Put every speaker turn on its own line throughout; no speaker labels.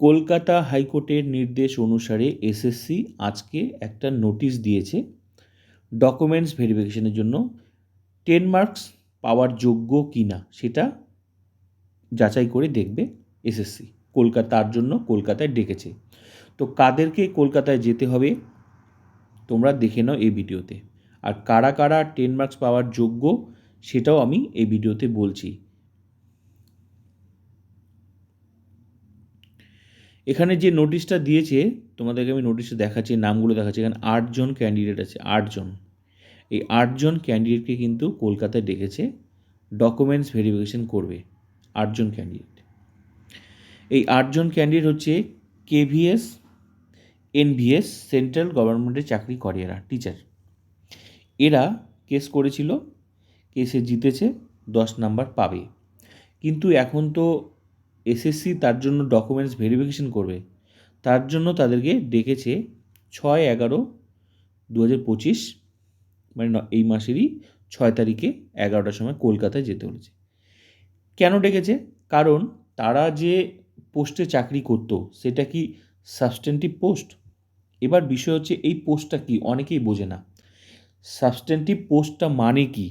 কলকাতা হাইকোর্টের নির্দেশ অনুসারে এসএসসি আজকে একটা নোটিশ দিয়েছে ডকুমেন্টস ভেরিফিকেশনের জন্য টেন মার্কস পাওয়ার যোগ্য কি না সেটা যাচাই করে দেখবে এসএসসি কলকাতার জন্য কলকাতায় ডেকেছে। তো কাদেরকে কলকাতায় যেতে হবে তোমরা দেখে নাও এই ভিডিওতে। আর কারা কারা টেন মার্কস পাওয়ার যোগ্য সেটাও আমি এই ভিডিওতে বলছি। এখানে যে নোটিশটা দিয়েছে, তোমাদেরকে আমি নোটিশটা দেখাচ্ছি, নামগুলো দেখাচ্ছি, এখানে আটজন ক্যান্ডিডেট আছে আটজন এই আটজন ক্যান্ডিডেটকে কিন্তু কলকাতায় ডেকেছে ডকুমেন্টস ভেরিফিকেশন করবে আটজন ক্যান্ডিডেট এই আটজন ক্যান্ডিডেট হচ্ছে কেভিএস এনভিএস সেন্ট্রাল গভর্নমেন্টের চাকরি করে এরা টিচার এরা কেস করেছিল কেসে জিতেছে, দশ নাম্বার পাবে। কিন্তু এখন তো এসএসসি তার জন্য ডকুমেন্টস ভেরিফিকেশন করবে। তার জন্য তাদেরকে ডেকেছে ছয় এগারো দু হাজার পঁচিশ মানে এই মাসেরই ছয় তারিখে এগারোটার সময় কলকাতায় যেতে হয়েছে কেন ডেকেছে? কারণ তারা যে পোস্টে চাকরি করতো, সেটা কি সাবস্টেন্টিভ পোস্ট এবার বিষয় হচ্ছে, এই পোস্টটা কি? অনেকেই বোঝে না। সাবস্টেন্টিভ পোস্টটা মানে কি?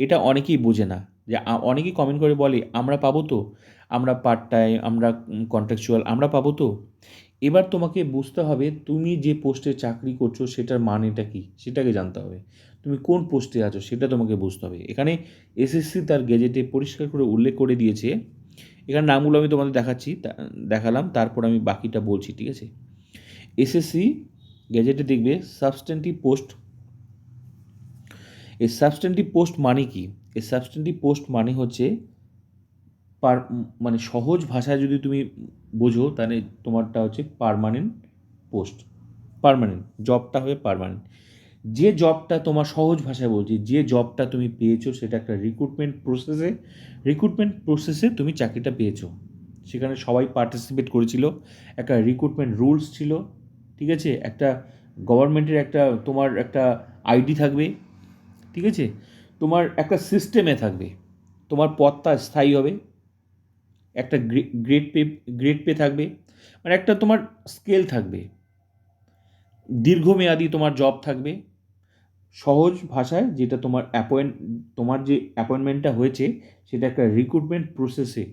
এটা অনেকেই বোঝে না। যে অনেকেই কমেন্ট করে বলে, আমরা পাবো তো? আমরা পার্ট টাইম আমরা কন্ট্রাকচুয়াল আমরা পাবো তো? এবার তোমাকে বুঝতে হবে, তুমি যে পোস্টে চাকরি করছ, সেটার মানেটা কি? সেটাকে জানতে হবে। তুমি কোন পোস্টে আছো, সেটা তোমাকে বুঝতে হবে। এখানে এসএসসি তার গেজেটে পরিষ্কার করে উল্লেখ করে দিয়েছে। এখানে নামগুলো আমি তোমাদের দেখাচ্ছি দেখালাম, তারপর আমি বাকিটা বলছি, ঠিক আছে? এসএসসি গেজেটে দেখবে সাবস্টেন্টিভ পোস্ট এই সাবস্টেন্টিভ পোস্ট মানে কি? এই সাবস্টেন্টিভ পোস্ট মানে হচ্ছে পার মানে সহজ ভাষায় যদি তুমি বোঝো, তাহলে তোমারটা হচ্ছে পার্মানেন্ট পোস্ট পারমানেন্ট জবটা হবে পারমানেন্ট যে জবটা তোমার সহজ ভাষায় বলছি, যে জবটা তুমি পেয়েছ, সেটা একটা রিক্রুটমেন্ট প্রসেসে রিক্রুটমেন্ট প্রসেসে তুমি চাকরিটা পেয়েছ। সেখানে সবাই পার্টিসিপেট করেছিল, একটা রিক্রুটমেন্ট রুলস ছিল, ঠিক আছে? একটা গভর্নমেন্টের একটা, তোমার একটা আইডি থাকবে, ঠিক আছে? তোমার একটা সিস্টেমে থাকবে। তোমার পথটা স্থায়ী হবে। একটা গ্রেড পে গ্রেড পে থাকবে। মানে একটা তোমার স্কেল থাকবে। দীর্ঘমেয়াদী তোমার জব থাকবে। সহজ ভাষায় যেটা তোমার অ্যাপয়েন্ট তোমার যে অ্যাপয়েন্টমেন্টটা হয়েছে, সেটা একটা রিক্রুটমেন্ট প্রসেসে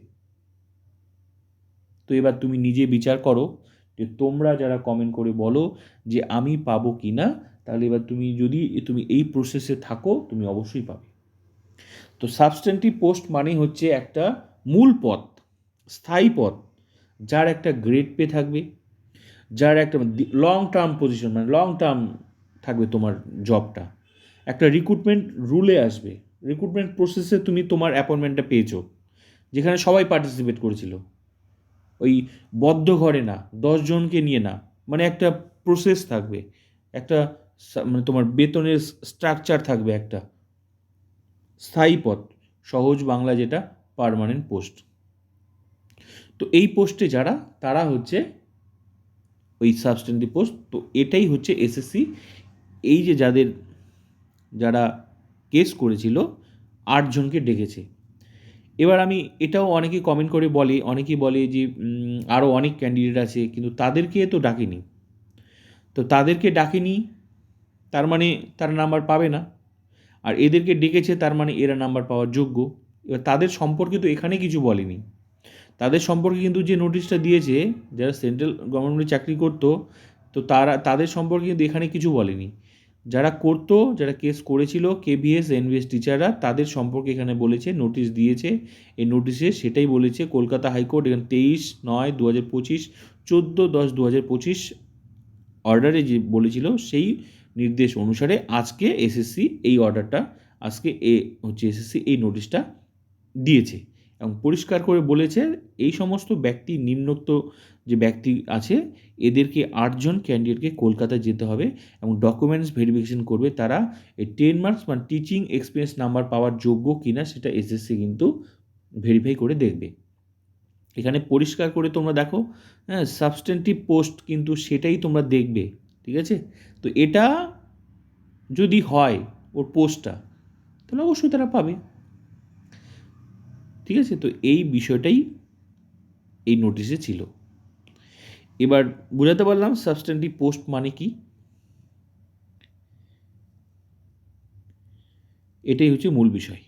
তো এবার তুমি নিজে বিচার করো যে তোমরা যারা কমেন্ট করে বলো যে আমি পাবো কি না তাহলে এবার তুমি যদি, তুমি এই প্রসেসে থাকো, তুমি অবশ্যই পাবে। তো সাবস্টেন্টিভ পোস্ট মানে হচ্ছে একটা মূল পথ, স্থায়ী পথ, যার একটা গ্রেড পে থাকবে, যার একটা লং টার্ম পজিশন মানে লং টার্ম থাকবে তোমার জবটা একটা রিক্রুটমেন্ট রুলে আসবে। রিক্রুটমেন্ট প্রসেসে তুমি তোমার অ্যাপয়েন্টমেন্টটা পেয়েছ, যেখানে সবাই পার্টিসিপেট করেছিল। ওই বদ্ধ ঘরে না দশজনকে নিয়ে না মানে একটা প্রসেস থাকবে। একটা মানে তোমার বেতনের স্ট্রাকচার থাকবে একটা। স্থায়ী পদ, সহজ বাংলা যেটা পার্মানেন্ট পোস্ট তো এই পোস্টে যারা, তারা হচ্ছে ওই সাবস্টেন্টিভ পোস্ট তো এটাই হচ্ছে এসএসসি এই যে যাদের, যারা কেস করেছিল আটজনকে ডেকেছে। এবার আমি এটাও অনেকে কমেন্ট করে বলে অনেকেই বলে যে আরও অনেক ক্যান্ডিডেট আছে, কিন্তু তাদেরকে তো ডাকেনি। তো তাদেরকে ডাকেনি তার মানে তারা নাম্বার পাবে না। আর এদেরকে ডেকেছে তার মানে এরা নাম্বার পাওয়ার যোগ্য। এবার তাদের সম্পর্কে তো এখানে কিছু বলেনি। তাদের সম্পর্কে কিন্তু যে নোটিশটা দিয়েছে, যারা সেন্ট্রাল গভর্নমেন্টে চাকরি করতো, তো তারা, তাদের সম্পর্কে কিন্তু এখানে কিছু বলেনি। যারা করতো, যারা কেস করেছিল কেভিএস এনভিএস টিচাররা তাদের সম্পর্কে এখানে বলেছে নোটিশ দিয়েছে। এই নোটিশে সেটাই বলেছে কলকাতা হাইকোর্ট। এখানে তেইশ নয় দু হাজার পঁচিশ, চোদ্দ দশ দু হাজার পঁচিশ অর্ডারে যে বলেছিল, সেই নির্দেশ অনুসারে আজকে এসএসসি এই অর্ডারটা আজকে এ হচ্ছে এসএসসি এই নোটিশটা দিয়েছে এবং পরিষ্কার করে বলেছে এই সমস্ত ব্যক্তি নিম্নোক্ত যে ব্যক্তি আছে, এদেরকে আটজন ক্যান্ডিডেটকে কলকাতায় যেতে হবে এবং ডকুমেন্টস ভেরিফিকেশন করবে তারা এই টেন মার্কস মানে টিচিং এক্সপিরিয়েন্স নাম্বার পাওয়ার যোগ্য কিনা সেটা এসএসসি কিন্তু ভেরিফাই করে দেখবে। এখানে পরিষ্কার করে তোমরা দেখো হ্যাঁ সাবস্টেন্টিভ পোস্ট কিন্তু সেটাই তোমরা দেখবে। ঠিক আছে? তো এটা যদি হয় ওর পোস্টটা তাহলে অবশ্যই তারা পাবে। ঠিক আছে? তো এই বিষয়টাই এই নোটিশে ছিল। এবার বোঝাতে পারলাম সাবস্টেন্টিভ পোস্ট মানে কি? এটাই হচ্ছে মূল বিষয়।